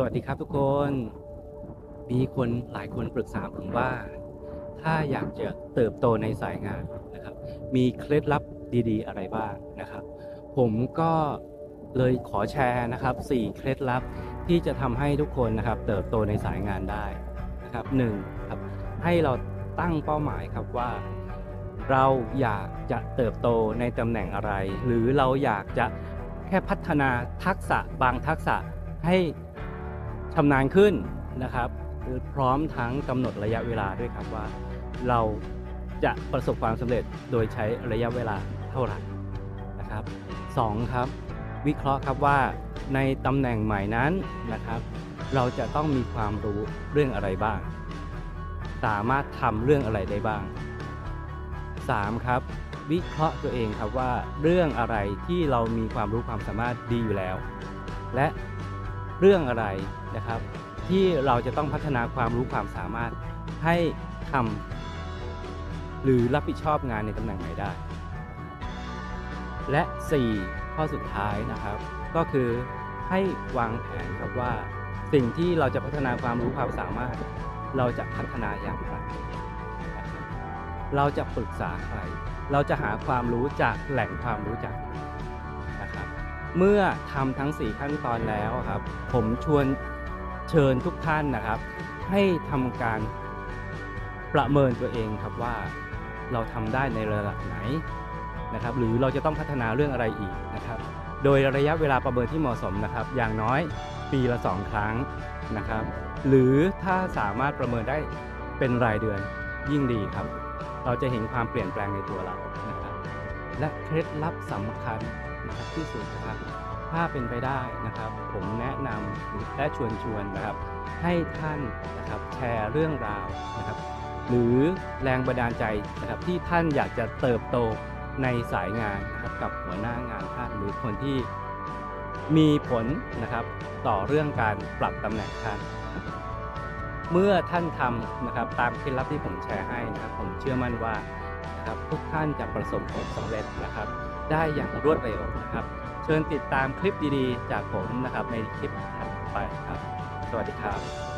สวัสดีครับทุกคน มีคนหลายคนปรึกษาผมว่า ถ้าอยากจะเติบโตในสายงานนะครับ มีเคล็ดลับดี ๆ อะไรบ้างนะครับ ผมก็เลยขอแชร์นะครับ 4 เคล็ดลับที่จะทำให้ทุกคนนะครับ เติบโตในสายงานได้นะครับหนึ่งครับให้เราตั้งเป้าหมายครับว่า เราอยากจะเติบโตในตำแหน่งอะไร หรือเราอยากจะแค่พัฒนาทักษะบางทักษะให้ ชำนาญขึ้นนะครับพร้อมทั้งกำหนดระยะเวลาด้วยครับว่า เราจะประสบความสำเร็จโดยใช้ระยะเวลาเท่าไหร่นะครับสองครับ วิเคราะห์ครับว่าในตำแหน่งใหม่นั้นนะครับ เราจะต้องมีความรู้เรื่องอะไรบ้าง สามารถทำเรื่องอะไรได้บ้าง 3. ครับ วิเคราะห์ตัวเองครับว่าเรื่องอะไรที่เรามีความรู้ความสามารถดีอยู่แล้ว และ เรื่องอะไรนะครับ ที่เราจะต้องพัฒนาความรู้ความสามารถให้ทำหรือรับผิดชอบงานในตำแหน่งไหนได้ และ 4 ข้อสุดท้ายนะครับ ก็คือให้วางแผนครับว่า สิ่งที่เราจะพัฒนาความรู้ความสามารถ เราจะพัฒนาอย่างไรเราจะปรึกษาใคร เราจะหาความรู้จากแหล่งความรู้จากไหน เมื่อทำทั้ง 4 ขั้นตอนแล้วครับ ผมชวนเชิญทุกท่านนะครับ ให้ทำการประเมินตัวเองครับว่าเราทำได้ในระดับไหนนะครับ หรือเราจะต้องพัฒนาเรื่องอะไรอีกนะครับ โดยระยะเวลาประเมินที่เหมาะสมนะครับ อย่างน้อยปีละ 2 ครั้งนะครับ หรือถ้าสามารถประเมินได้เป็นรายเดือนยิ่งดีครับ เราจะเห็นความเปลี่ยนแปลงในตัวเรานะครับ และเคล็ดลับสำคัญ นะครับที่สุดนะครับ ถ้าเป็นไปได้นะครับ ผมแนะนำและชวนชวนนะครับ ให้ท่านนะครับแชร์เรื่องราวนะครับ หรือแรงบันดาลใจนะครับที่ท่านอยากจะเติบโตในสายงานนะครับกับหัวหน้างานท่านหรือคนที่มีผลนะครับต่อเรื่องการปรับตำแหน่งท่าน เมื่อท่านทำนะครับตามเคล็ดลับที่ผมแชร์ให้นะครับผมเชื่อมั่นว่า นะครับ ทุกท่านจะประสบผลสำเร็จนะครับ ได้อย่างรวดเร็วนะครับ เชิญติดตามคลิปดีๆ จากผมนะครับในคลิปถัดไปครับ สวัสดีครับ